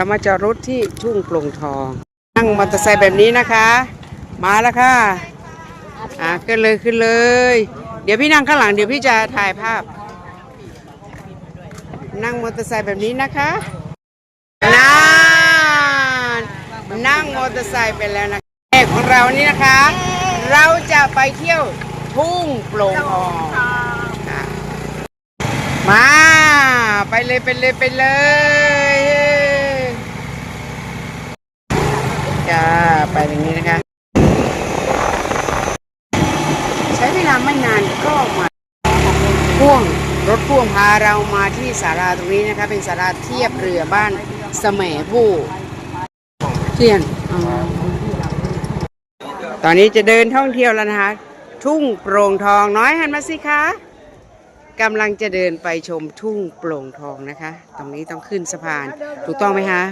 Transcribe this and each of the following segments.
เรามาจอดรถที่ทุ่งโปร่งทอง นั่งมอเตอร์ไซค์แบบนี้นะคะ มาแล้วค่ะอ่าขึ้นเลยขึ้นเลย เดี๋ยวพี่นั่งข้างหลังเดี๋ยวพี่จะถ่ายภาพ นั่งมอเตอร์ไซค์แบบนี้นะคะนั่นนั่งมอเตอร์ไซค์ไปแล้วนะแขกของเรานี่นะคะ เราจะไปเที่ยวทุ่งโปร่งทองมาไปเลยไปเลยไปเลย จ้า ไปอย่างนี้นะคะ ใช้เวลาไม่นานก็มาพ่วงรถพ่วงพาเรามาที่ศาลาตรงนี้นะคะ เป็นศาลาเทียบเรือบ้านสมผู้เทียนอตอนนี้จะเดินท่องเที่ยวแล้วนะคะ ทุ่งโปร่งทองน้อยหันมาสิคะกำลังจะเดินไปชมทุ่งโปร่งทองนะคะ ตรงนี้ต้องขึ้นสะพาน ถูกต้องไหมคะ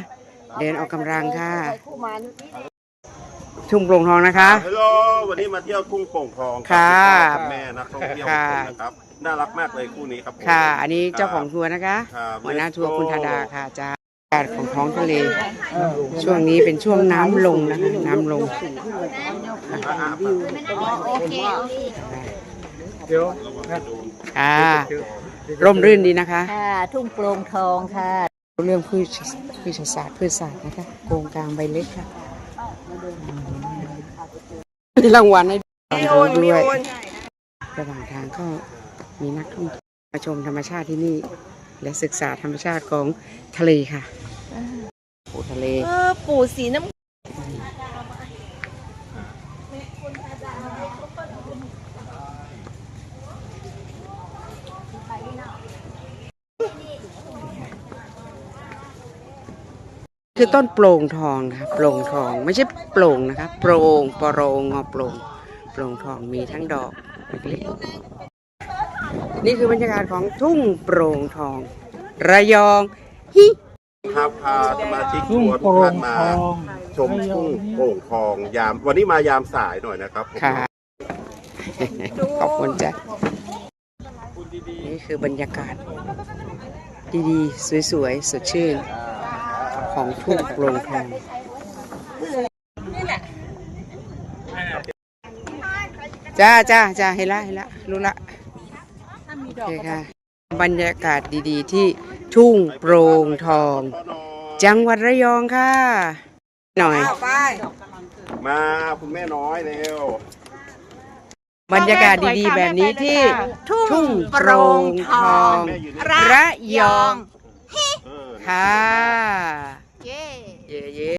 เดินออกกำลังค่ะ ทุ่งโปร่งทองนะคะ ฮัลโหลวันนี้มาเที่ยวทุ่งโป่งทองค่ะกับแม่นักท่องเที่ยวค่ะทุกคนนะครับ น่ารักมากเลยคู่นี้ครับผม ค่ะ อันนี้เจ้าของทัวร์นะคะ ครับหัวหน้าทัวร์คุณธาดาค่ะจ้าอากาศของท้องทะเล ช่วงนี้เป็นช่วงน้ำลงนะคะ น้ำลงค่ะ ร่มรื่นดีนะคะ ค่ะ ทุ่งโปร่งทองค่ะ เรื่องพืชพืชศาสตร์พืชศาสตร์นะคะโกงกลางใบเล็กค่ะมีรางวัลให้ด้วยระหว่างทางก็มีนักท่องเที่ยวมาชมธรรมชาติที่นี่ และศึกษาธรรมชาติของทะเลค่ะโอ้ทะเล เออปู่สีน้ำ คือต้นโปร่งทองนะคะโปร่งทองไม่ใช่โปร่งนะคะโปร่งปโรงงอโปร่งโปร่งทองมีทั้งดอกเล็กๆนี่คือบรรยากาศของทุ่งโปร่งทอง ระยองฮิครับพาสมาชิกทัวร์ทุกท่านมา ชมทุ่งโป่งทองยาม วันนี้มายามสายหน่อยนะครับผมค่ะขอบคุณจ้ะนี่คือบรรยากาศดีๆ สวยๆ สดชื่น ของทุ่งโปร่งทองจ้าจ้าจ้าเห็นละเห็นละรู้ละโอเคค่ะ บรรยากาศดีๆ ที่ทุ่งโปร่งทอง จังหวัดระยองค่ะ หน่อย มาคุณแม่น้อยเร็วบรรยากาศดีๆ แบบนี้ที่ทุ่งโปร่งทอง ระยองเออ ค่ะ